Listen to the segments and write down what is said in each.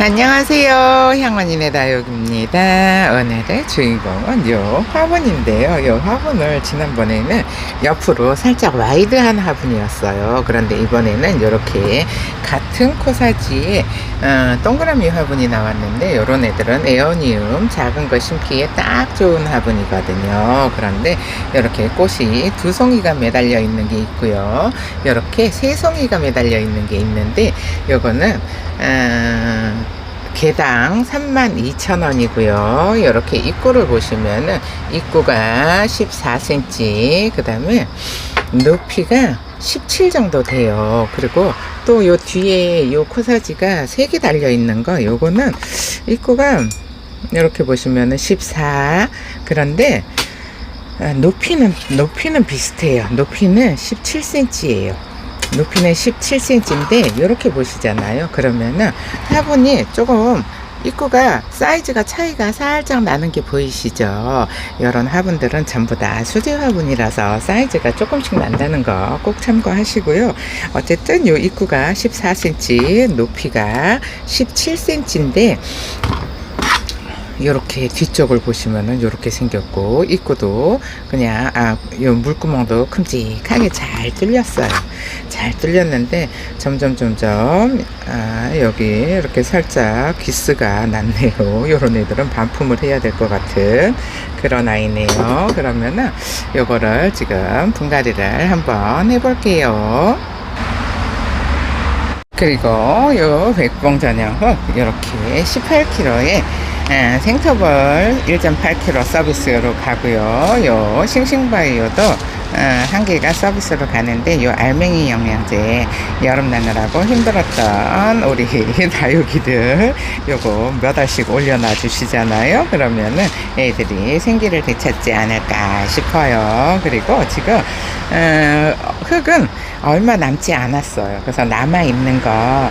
안녕하세요. 향원인의 다육입니다. 오늘의 주인공은 요 화분인데요. 요 화분을 지난번에는 옆으로 살짝 와이드한 화분이었어요. 그런데 이번에는 이렇게 같은 코사지에 어, 동그라미 화분이 나왔는데 요런 애들은 에어니움 작은 거 심기에 딱 좋은 화분이거든요. 그런데 이렇게 꽃이 두 송이가 매달려 있는 게 있고요. 이렇게 세 송이가 매달려 있는 게 있는데 요거는 어, 개당 32,000원이고요. 이렇게 입구를 보시면은 입구가 14cm, 그 다음에 높이가 17 정도 돼요. 그리고 또 요 뒤에 요 코사지가 3개 달려 있는 거, 요거는 입구가 이렇게 보시면은 14. 그런데 아, 높이는 높이는 비슷해요. 높이는 17cm예요. 높이는 17cm인데 이렇게 보시잖아요. 그러면은 화분이 조금 입구가 사이즈가 차이가 살짝 나는 게 보이시죠? 이런 화분들은 전부 다 수제 화분이라서 사이즈가 조금씩 난다는 거 꼭 참고하시고요. 어쨌든 이 입구가 14cm, 높이가 17cm인데 이렇게 뒤쪽을 보시면은 이렇게 생겼고 입구도 그냥 아요 물구멍도 큼직하게 잘 뚫렸어요. 잘 뚫렸는데 점점 점점 아 여기 이렇게 살짝 기스가 났네요. 요런 애들은 반품을 해야 될 것 같은 그런 아이네요. 그러면은 요거를 지금 분갈이를 한번 해볼게요. 그리고 요 백봉 전형은 이렇게 18kg에 생터벌 1.8kg 서비스로 가고요. 요 싱싱바이오도 어, 한 개가 서비스로 가는데 요 알맹이 영양제 여름 나느라고 힘들었던 우리 다육이들 요거 몇 알씩 올려놔 주시잖아요. 그러면은 애들이 생기를 되찾지 않을까 싶어요. 그리고 지금 어, 흙은 얼마 남지 않았어요. 그래서 남아 있는 거다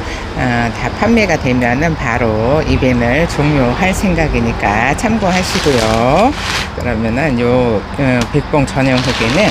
판매가 되면은 바로 이벤을 종료할 생각이니까 참고하시고요. 그러면은 요 어, 백봉 전용 흙에는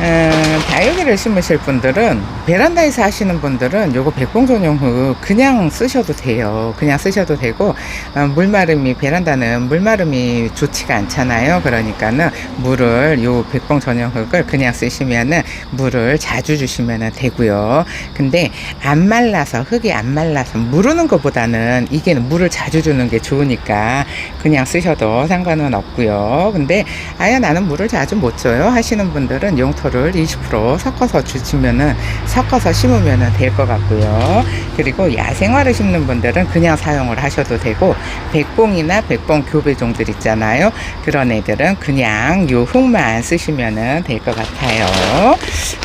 어, 다육이를 심으실 분들은 베란다에서 하시는 분들은 요거 백봉 전용 흙 그냥 쓰셔도 돼요. 그냥 쓰셔도 되고 어, 물마름이 베란다는 물마름이 좋지가 않잖아요. 그러니까는 물을 요 백봉 전용 흙을 그냥 쓰시면은 물을 자주 주시면 되고요. 근데 안 말라서 흙이 안 말라서 무르는 것보다는 이게 물을 자주 주는 게 좋으니까 그냥 쓰셔도 상관은 없고요. 근데 아예 나는 물을 자주 못 줘요 하시는 분들은 용토를 20% 섞어서 주시면은 섞어서 심으면 될 것 같고요. 그리고 야생화를 심는 분들은 그냥 사용을 하셔도 되고 백봉이나 백봉 교배종들 있잖아요. 그런 애들은 그냥 요 흙만 쓰시면 될 것 같아요.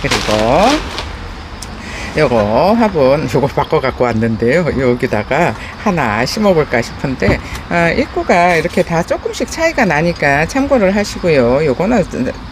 그리고 요거 화분 요거 바꿔 갖고 왔는데요. 여기다가 하나 심어 볼까 싶은데 아, 입구가 이렇게 다 조금씩 차이가 나니까 참고를 하시고요. 요거는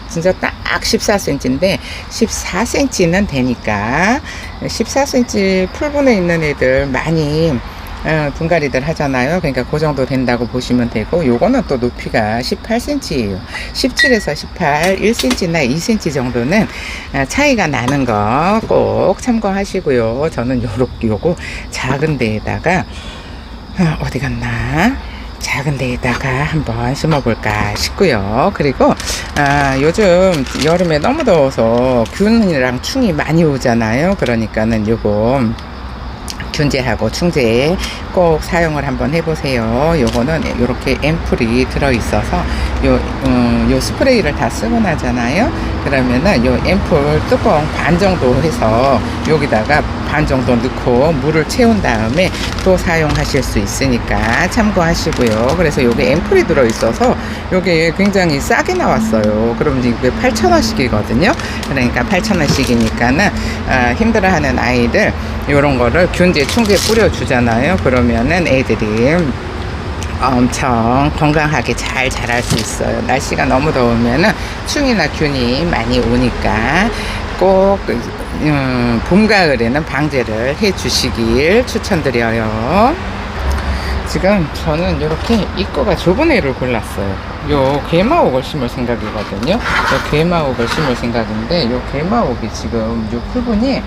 진짜 딱 14cm인데 14cm는 되니까 14cm 풀분에 있는 애들 많이 어, 분갈이들 하잖아요. 그러니까 그 정도 된다고 보시면 되고, 요거는 또 높이가 18cm예요. 17에서 18, 1cm나 2cm 정도는 어, 차이가 나는 거 꼭 참고하시고요. 저는 요렇게 요거 작은 데에다가 어, 어디 갔나? 작은 데에다가 한번 심어볼까 싶고요. 그리고 아, 요즘 여름에 너무 더워서 균이랑 충이 많이 오잖아요. 그러니까는 요거 균제하고 충제 꼭 사용을 한번 해보세요. 요거는 이렇게 앰플이 들어있어서 요, 음, 요 스프레이를 다 쓰고 나잖아요. 그러면은 요 앰플 뚜껑 반 정도 해서 여기다가 반 정도 넣고 물을 채운 다음에 또 사용하실 수 있으니까 참고하시고요. 그래서 요게 앰플이 들어있어서 요게 굉장히 싸게 나왔어요. 그럼 이게 8,000원씩이거든요. 그러니까 8,000원씩이니까는 아, 힘들어하는 아이들 요런 거를 균제 충제 뿌려주잖아요. 그러면은 애들이 엄청 건강하게 잘 자랄 수 있어요. 날씨가 너무 더우면은 충이나 균이 많이 오니까 꼭 음, 봄 가을에는 방제를 해 주시길 추천드려요. 지금 저는 이렇게 입구가 좁은 애를 골랐어요. 요 개마옥을 심을 생각이거든요. 요 개마옥을 심을 생각인데 요 개마옥이 지금 요 풀분이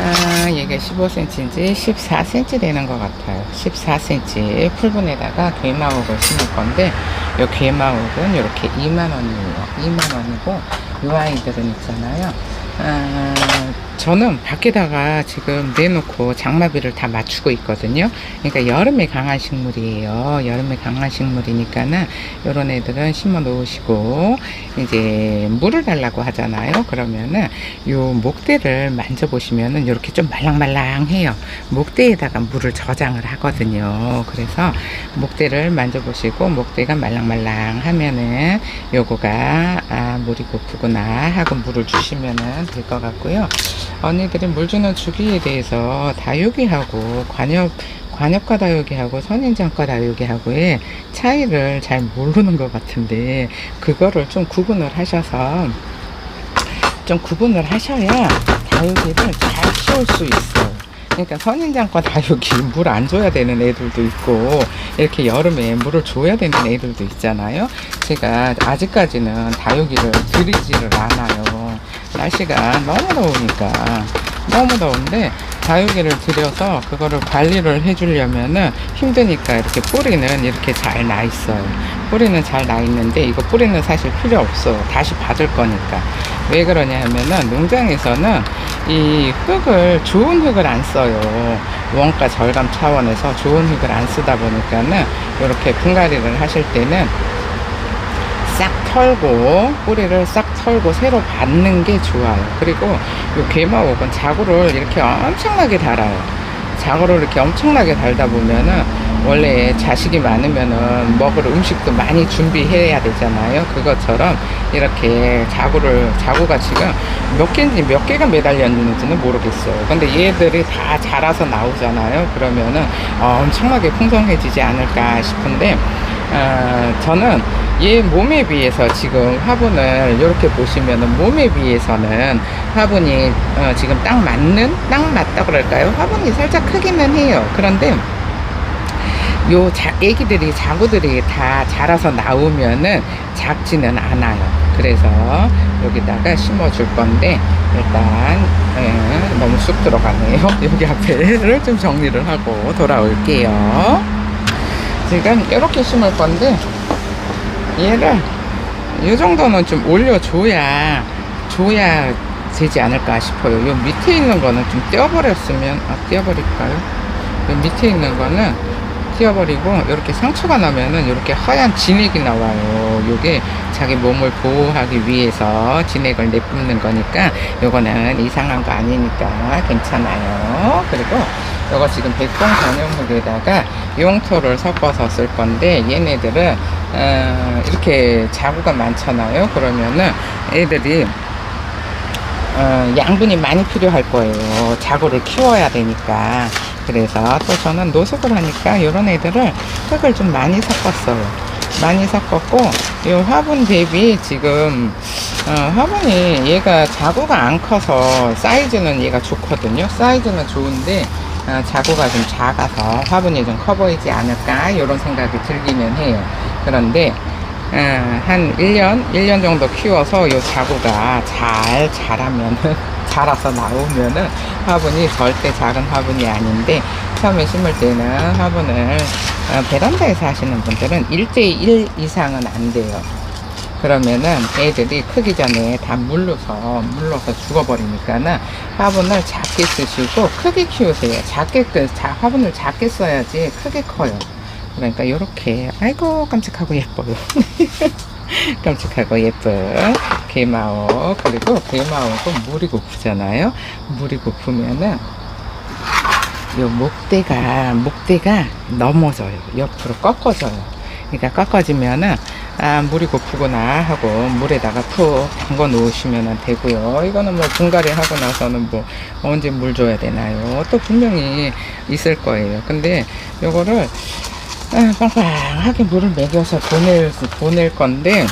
아, 이게 15cm인지 14cm 되는 것 같아요. 14cm 풀분에다가 괴마옥을 심을 건데, 이 괴마옥은 이렇게 2만원이에요. 2만원이고, 이 아이들은 있잖아요. 아, 저는 밖에다가 지금 내놓고 장마비를 다 맞추고 있거든요. 그러니까 여름에 강한 식물이에요. 여름에 강한 식물이니까는 이런 애들은 심어 놓으시고 이제 물을 달라고 하잖아요. 그러면은 요 목대를 만져보시면은 이렇게 좀 말랑말랑해요. 목대에다가 물을 저장을 하거든요. 그래서 목대를 만져보시고 목대가 말랑말랑하면은 요거가 아 물이 고프구나 하고 물을 주시면은 될 것 같고요. 언니들이 물 주는 주기에 대해서 다육이하고 관엽 관엽과 다육이하고 선인장과 다육이하고의 차이를 잘 모르는 것 같은데 그거를 좀 구분을 하셔서 좀 구분을 하셔야 다육이를 잘 키울 수 있어요. 그러니까 선인장과 다육이 물 안 줘야 되는 애들도 있고 이렇게 여름에 물을 줘야 되는 애들도 있잖아요. 제가 아직까지는 다육이를 들이지를 않아요. 날씨가 너무 더우니까 너무 더운데 다육이를 들여서 그거를 관리를 해주려면은 힘드니까 이렇게 뿌리는 이렇게 잘 나 있어요. 뿌리는 잘 나 있는데 이거 뿌리는 사실 필요 없어. 다시 받을 거니까. 왜 그러냐 하면은 농장에서는 이 흙을 좋은 흙을 안 써요. 원가 절감 차원에서 좋은 흙을 안 쓰다 보니까는 이렇게 분갈이를 하실 때는 싹 털고 뿌리를 싹 털고 새로 받는 게 좋아요. 그리고 요 개마옥은 자구를 이렇게 엄청나게 달아요. 자구를 이렇게 엄청나게 달다 보면은 원래 자식이 많으면은 먹을 음식도 많이 준비해야 되잖아요. 그것처럼 이렇게 자구를 자구가 지금 몇 개인지 몇 개가 매달려 있는지는 모르겠어요. 근데 얘들이 다 자라서 나오잖아요. 그러면은 어, 엄청나게 풍성해지지 않을까 싶은데 어, 저는 얘 몸에 비해서 지금 화분을 이렇게 보시면은 몸에 비해서는 화분이 어, 지금 딱 맞는 딱 맞다 그럴까요? 화분이 살짝 크기는 해요. 그런데 요 자, 애기들이 자구들이 다 자라서 나오면은 작지는 않아요. 그래서 여기다가 심어줄 건데 일단 예, 너무 쑥 들어가네요. 여기 앞에를 좀 정리를 하고 돌아올게요. 지금 이렇게 심을 건데 얘를 이 정도는 좀 올려줘야 줘야 되지 않을까 싶어요. 요 밑에 있는 거는 좀 떼어버렸으면 아 떼어버릴까요? 요 밑에 있는 거는 띄어버리고 이렇게 상처가 나면은 이렇게 하얀 진액이 나와요. 요게 자기 몸을 보호하기 위해서 진액을 내뿜는 거니까 요거는 이상한 거 아니니까 괜찮아요. 그리고 요거 지금 백봉 전용흙에다가 용토를 섞어서 쓸 건데 얘네들은 어, 이렇게 자구가 많잖아요. 그러면은 애들이 어, 양분이 많이 필요할 거예요. 자구를 키워야 되니까. 그래서 또 저는 노숙을 하니까 이런 애들을 흙을 좀 많이 섞었어요. 많이 섞었고 이 화분 대비 지금 어, 화분이 얘가 자구가 안 커서 사이즈는 얘가 좋거든요. 사이즈는 좋은데 어, 자구가 좀 작아서 화분이 좀 커 보이지 않을까 이런 생각이 들기는 해요. 그런데 어, 한 1년, 1년 정도 키워서 이 자구가 잘 자라면은, 자라서 나오면은 화분이 절대 작은 화분이 아닌데, 처음에 심을 때는 화분을, 어, 베란다에서 하시는 분들은 1대1 이상은 안 돼요. 그러면은 애들이 크기 전에 다 물러서, 물러서 죽어버리니까는 화분을 작게 쓰시고 크게 키우세요. 작게, 끄- 자, 화분을 작게 써야지 크게 커요. 그러니까 이렇게 아이고 깜찍하고 예뻐요. 깜찍하고 예쁜 개마오 그리고 개마오도 물이 고프잖아요. 물이 고프면은 요 목대가 목대가 넘어져요. 옆으로 꺾어져요. 그러니까 꺾어지면은 아 물이 고프구나 하고 물에다가 푹 담궈 놓으시면 되고요. 이거는 뭐 분갈이 하고 나서는 뭐 언제 물 줘야 되나요? 또 분명히 있을 거예요. 근데 요거를 아, 빵빵하게 물을 먹여서 보낼, 보낼 건데,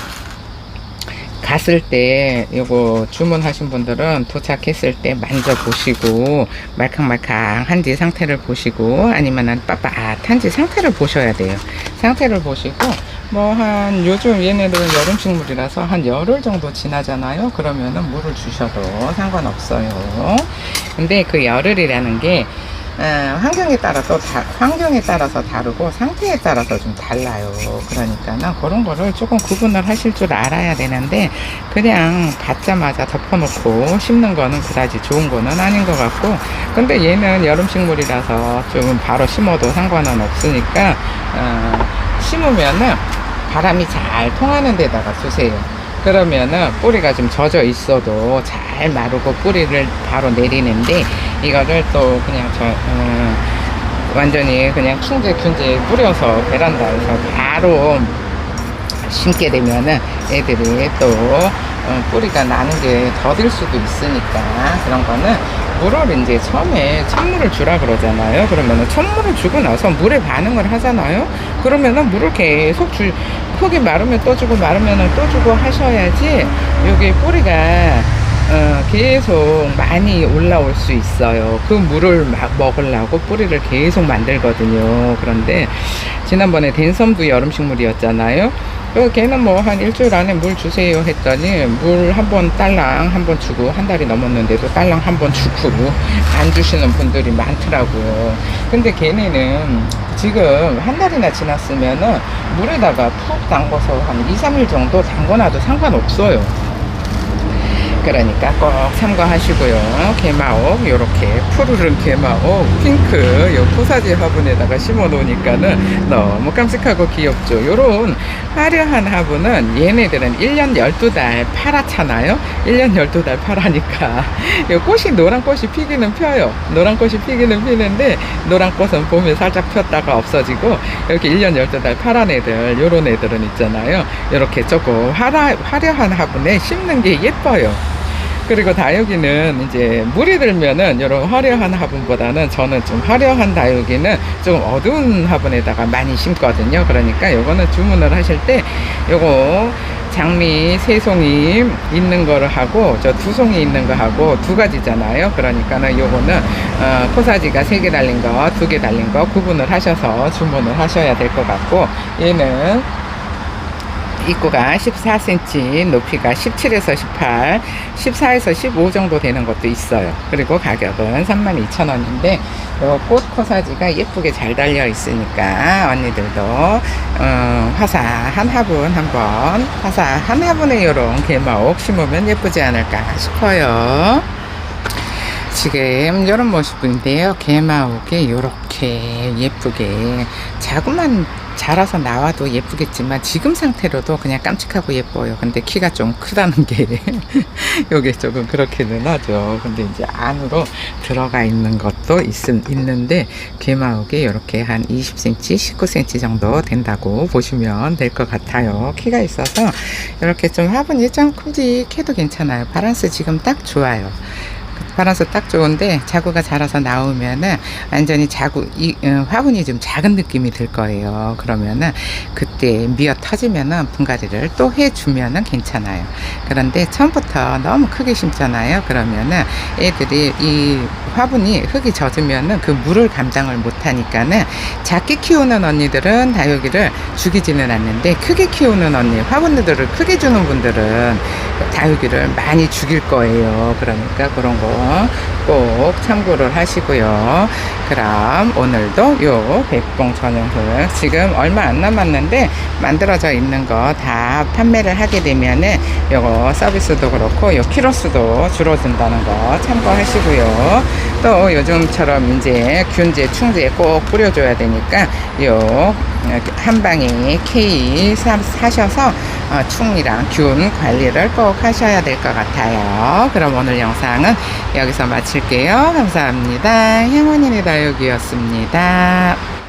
갔을 때, 요거 주문하신 분들은 도착했을 때 만져보시고, 말캉말캉한지 상태를 보시고, 아니면 은 빳빳한지 상태를 보셔야 돼요. 상태를 보시고, 뭐 한, 요즘 얘네들은 여름 식물이라서 한 열흘 정도 지나잖아요. 그러면은 물을 주셔도 상관없어요. 근데 그 열흘이라는 게 어, 환경에 따라 또 다, 환경에 따라서 다르고 상태에 따라서 좀 달라요. 그러니까는 그런 거를 조금 구분을 하실 줄 알아야 되는데 그냥 받자마자 덮어놓고 심는 거는 그다지 좋은 거는 아닌 것 같고 근데 얘는 여름 식물이라서 좀 바로 심어도 상관은 없으니까 어, 심으면은 바람이 잘 통하는 데다가 두세요. 그러면은 뿌리가 좀 젖어 있어도 잘 마르고 뿌리를 바로 내리는데 이거를 또 그냥 저 어, 완전히 그냥 충제 균제 뿌려서 베란다에서 바로 심게 되면은 애들이 또 어, 뿌리가 나는 게 더딜 수도 있으니까 그런 거는 물을 이제 처음에 찬물을 주라 그러잖아요. 그러면은 찬물을 주고 나서 물에 반응을 하잖아요. 그러면은 물을 계속 주, 흙이 마르면 또 주고 마르면은 또 주고 하셔야지 여기 뿌리가 어, 계속 많이 올라올 수 있어요. 그 물을 막 먹으려고 뿌리를 계속 만들거든요. 그런데 지난번에 댄섬도 여름 식물이었잖아요. 그 걔는 뭐 한 일주일 안에 물 주세요 했더니 물 한 번 딸랑 한 번 주고 한 달이 넘었는데도 딸랑 한 번 주고 안 주시는 분들이 많더라고요. 근데 걔네는 지금 한 달이나 지났으면은 물에다가 푹 담궈서 한 2, 3일 정도 담궈놔도 상관없어요. 그러니까 꼭 참고하시고요. 개마옥 요렇게 푸르른 개마옥 핑크 요 포사지 화분에다가 심어 놓으니까는 너무 깜찍하고 귀엽죠. 요런 화려한 화분은 얘네들은 1년 12달 팔았잖아요. 1년 12달 팔아니까 요 꽃이 노란 꽃이 피기는 펴요. 노란 꽃이 피기는 피는데 노란 꽃은 봄에 살짝 폈다가 없어지고 이렇게 1년 12달 파란 애들 요런 애들은 있잖아요. 요렇게 조금 화려, 화려한 화분에 심는 게 예뻐요. 그리고 다육이는 이제 물이 들면은 이런 화려한 화분보다는 저는 좀 화려한 다육이는 좀 어두운 화분에다가 많이 심거든요. 그러니까 요거는 주문을 하실 때 요거 장미 세 송이 있는 거를 하고 저 두 송이 있는 거 하고 두 가지잖아요. 그러니까는 요거는 어, 포사지가 세 개 달린 거, 두 개 달린 거 구분을 하셔서 주문을 하셔야 될 것 같고 얘는 입구가 14cm, 높이가 17에서 18, 14에서 15 정도 되는 것도 있어요. 그리고 가격은 32,000원인데 꽃 코사지가 예쁘게 잘 달려 있으니까 언니들도 어, 화사 한 화분 한번 화사 한 화분에 이런 개마옥 심으면 예쁘지 않을까 싶어요. 지금 이런 모습인데요. 개마옥이 이렇게 예쁘게 자구만 자라서 나와도 예쁘겠지만 지금 상태로도 그냥 깜찍하고 예뻐요. 근데 키가 좀 크다는 게 요게 조금 그렇기는 하죠. 근데 이제 안으로 들어가 있는 것도 있, 있는데 개마옥이 이렇게 한 20cm, 19cm 정도 된다고 보시면 될 것 같아요. 키가 있어서 이렇게 좀 화분이 좀 큼직해도 괜찮아요. 바란스 지금 딱 좋아요. 바라서 딱 좋은데 자구가 자라서 나오면은 완전히 자구 이 어, 화분이 좀 작은 느낌이 들 거예요. 그러면은 그때 미어 터지면은 분갈이를 또 해주면은 괜찮아요. 그런데 처음부터 너무 크게 심잖아요. 그러면은 애들이 이 화분이 흙이 젖으면은 그 물을 감당을 못하니까는 작게 키우는 언니들은 다육이를 죽이지는 않는데 크게 키우는 언니 화분들을 크게 주는 분들은 다육이를 많이 죽일 거예요. 그러니까 그런 거꼭 참고를 하시고요. 그럼 오늘도 요 백봉 전용흙 지금 얼마 안 남았는데 만들어져 있는 거 다 판매를 하게 되면은 요거 서비스도 그렇고 요 키로수도 줄어든다는 거 참고하시고요. 또 요즘처럼 이제 균제 충제 꼭 뿌려줘야 되니까 요 한 방에 K 사, 사셔서 어, 충이랑 균 관리를 꼭 하셔야 될 것 같아요. 그럼 오늘 영상은 여기서 마칠게요. 감사합니다. 향원인의 다육이었습니다.